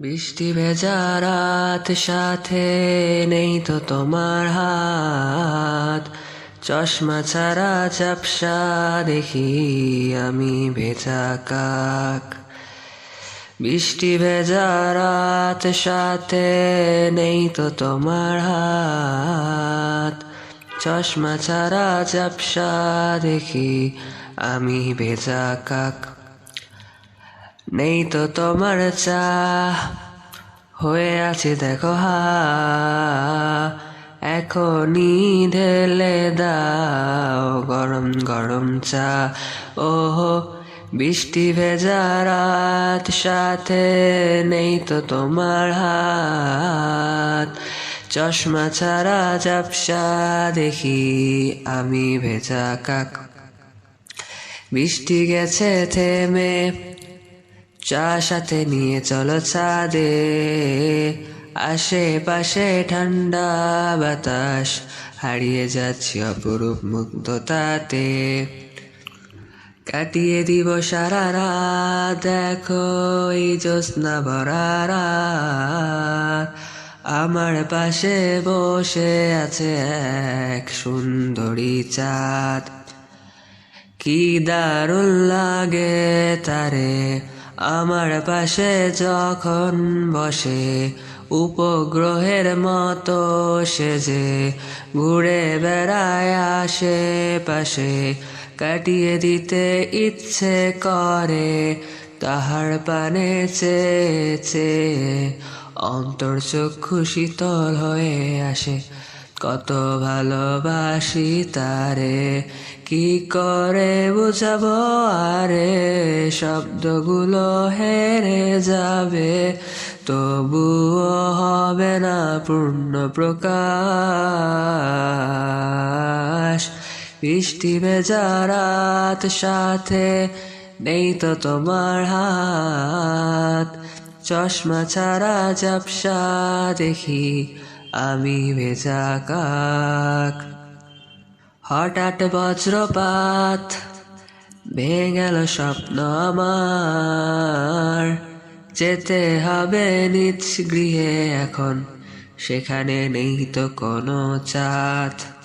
বৃষ্টি ভেজা রাত সাথে নেই তো তোমার হাত। চশমা ছাড়া চাপসা দেখি আমি ভেজা কাক। বৃষ্টি ভেজা রাত সাথে নেই তো তোমার হাত। চশমা ছাড়া চাপসা দেখি আমি ভেজা কাক। নেই তো তোমার চা। হয়ে আছে দেখো হা। এখনই ঢেলে দাও গরম গরম চা। ওহো, বৃষ্টি ভেজা রাত, সাথে নেই তো তোমার হাত। চশমা ছাড়া চাপসা দেখি আমি ভেজা কাক। বৃষ্টি গেছে থেমে চা সাথে নিয়ে চলো ছাদে। আশেপাশে ঠান্ডা বাতাস, হারিয়ে যাচ্ছি অপরূপ মুগ্ধতাতে। কাটিয়ে দিব সারা রাত, দেখো এই জ্যোৎস্না ভরা রাত। আমার পাশে বসে আছে এক সুন্দরী চাঁদ। কি দারুণ লাগে তারে আমার পাশে যখন বসে, উপগ্রহের মতো সেজে, ঘুরে বেড়ায় আশেপাশে, কাটিয়ে দিতে ইচ্ছে করে, তাহার পানে চেয়ে চেয়ে চক্ষু শীতল হয়ে আসে। কত ভালোবাসি তারে, কি করে বুঝাবো আরে? শব্দগুলো হেরে যাবে, তবুও হবে না পূর্ণ প্রকাশ। বৃষ্টি ভেজা রাত সাথে নেই তো তোমার হাত। চশমা ছাড়া চাপসা দেখি আমি ভেজা কাক। হঠাৎ বজ্রপাত ভেঙে গেল স্বপ্ন আমার। যেতে হবে নিজ গৃহে এখন, সেখানে নেই তো কোনো চাঁদ।